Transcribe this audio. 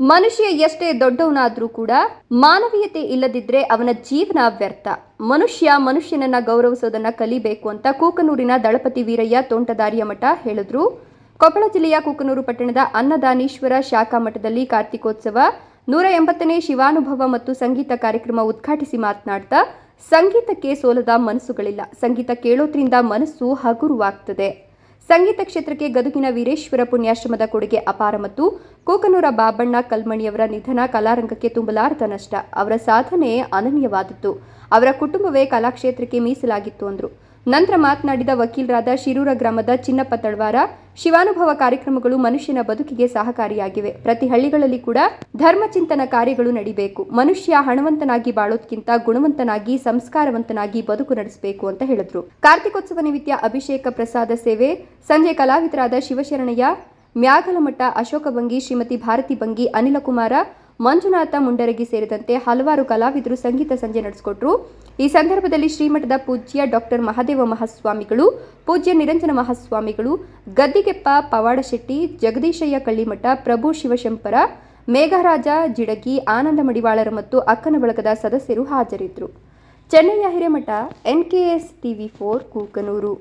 ಮನುಷ್ಯ ಎಷ್ಟೇ ದೊಡ್ಡವನಾದ್ರೂ ಕೂಡ ಮಾನವೀಯತೆ ಇಲ್ಲದಿದ್ರೆ ಅವನ ಜೀವನ ವ್ಯರ್ಥ. ಮನುಷ್ಯ ಮನುಷ್ಯನನ್ನ ಗೌರವಿಸೋದನ್ನ ಕಲಿಬೇಕು ಅಂತ ಕೂಕನೂರಿನ ದಳಪತಿ ವೀರಯ್ಯ ತೋಂಟದಾರಿಯ ಮಠ ಹೇಳಿದ್ರು. ಕೊಪ್ಪಳ ಜಿಲ್ಲೆಯ ಕೂಕನೂರು ಪಟ್ಟಣದ ಅನ್ನದಾನೀಶ್ವರ ಶಾಖಾ ಮಠದಲ್ಲಿ ಕಾರ್ತಿಕೋತ್ಸವ, ನೂರ ಎಂಬತ್ತನೇ ಶಿವಾನುಭವ ಮತ್ತು ಸಂಗೀತ ಕಾರ್ಯಕ್ರಮ ಉದ್ಘಾಟಿಸಿ ಮಾತನಾಡ್ತಾ, ಸಂಗೀತಕ್ಕೆ ಸೋಲದ ಮನಸ್ಸುಗಳಿಲ್ಲ. ಸಂಗೀತ ಕೇಳೋದ್ರಿಂದ ಮನಸ್ಸು ಹಗುರವಾಗ್ತದೆ. ಸಂಗೀತ ಕ್ಷೇತ್ರಕ್ಕೆ ಗದುಗಿನ ವೀರೇಶ್ವರ ಪುಣ್ಯಾಶ್ರಮದ ಕೊಡುಗೆ ಅಪಾರ ಮತ್ತು ಕೋಕನೂರ ಬಾಬಣ್ಣ ಕಲ್ಮಣಿಯವರ ನಿಧನ ಕಲಾರಂಗಕ್ಕೆ ತುಂಬಲಾರದ ನಷ್ಟ. ಅವರ ಸಾಧನೆ ಅನನ್ಯವಾದದ್ದು. ಅವರ ಕುಟುಂಬವೇ ಕಲಾಕ್ಷೇತ್ರಕ್ಕೆ ಮೀಸಲಾಗಿತ್ತು ಅಂದರು. ನಂತರ ಮಾತನಾಡಿದ ವಕೀಲರಾದ ಶಿರೂರ ಗ್ರಾಮದ ಚಿನ್ನಪ್ಪ ತಳವಾರ, ಶಿವಾನುಭವ ಕಾರ್ಯಕ್ರಮಗಳು ಮನುಷ್ಯನ ಬದುಕಿಗೆ ಸಹಕಾರಿಯಾಗಿವೆ. ಪ್ರತಿ ಹಳ್ಳಿಗಳಲ್ಲಿ ಕೂಡ ಧರ್ಮಚಿಂತನ ಕಾರ್ಯಗಳು ನಡಿಬೇಕು. ಮನುಷ್ಯ ಹಣವಂತನಾಗಿ ಬಾಳೋದ್ಕಿಂತ ಗುಣವಂತನಾಗಿ, ಸಂಸ್ಕಾರವಂತನಾಗಿ ಬದುಕು ನಡೆಸಬೇಕು ಅಂತ ಹೇಳಿದ್ರು. ಕಾರ್ತಿಕೋತ್ಸವ ನಿಮಿತ್ತ ಅಭಿಷೇಕ ಪ್ರಸಾದ ಸೇವೆ, ಸಂಜೆ ಕಲಾವಿದರಾದ ಶಿವಶರಣಯ್ಯ, ಮ್ಯಾಗಲಮಠ ಅಶೋಕ ಬಂಗಿ ಶ್ರೀಮತಿ ಭಾರತಿ ಬಂಗಿ ಅನಿಲಕುಮಾರ ಮಂಜುನಾಥ ಮುಂಡರಗಿ ಸೇರಿದಂತೆ ಹಲವಾರು ಕಲಾವಿದರು ಸಂಗೀತ ಸಂಜೆ ನಡೆಸಿಕೊಟ್ರು. ಈ ಸಂದರ್ಭದಲ್ಲಿ ಶ್ರೀಮಠದ ಪೂಜ್ಯ ಡಾಕ್ಟರ್ ಮಹಾದೇವ ಮಹಾಸ್ವಾಮಿಗಳು, ಪೂಜ್ಯ ನಿರಂಜನ ಮಹಾಸ್ವಾಮಿಗಳು, ಗದ್ದಿಗೆಪ್ಪ ಪವಾಡಶೆಟ್ಟಿ, ಜಗದೀಶಯ್ಯ ಕಳ್ಳಿಮಠ, ಪ್ರಭು ಶಿವಶಂಪರ, ಮೇಘರಾಜ ಜಿಡಗಿ, ಆನಂದ ಮಡಿವಾಳರ ಮತ್ತು ಅಕ್ಕನ ಬಳಗದ ಸದಸ್ಯರು ಹಾಜರಿದ್ದರು. ಚೆನ್ನೈಯ Hiremath, NKS TV four, Kukanur.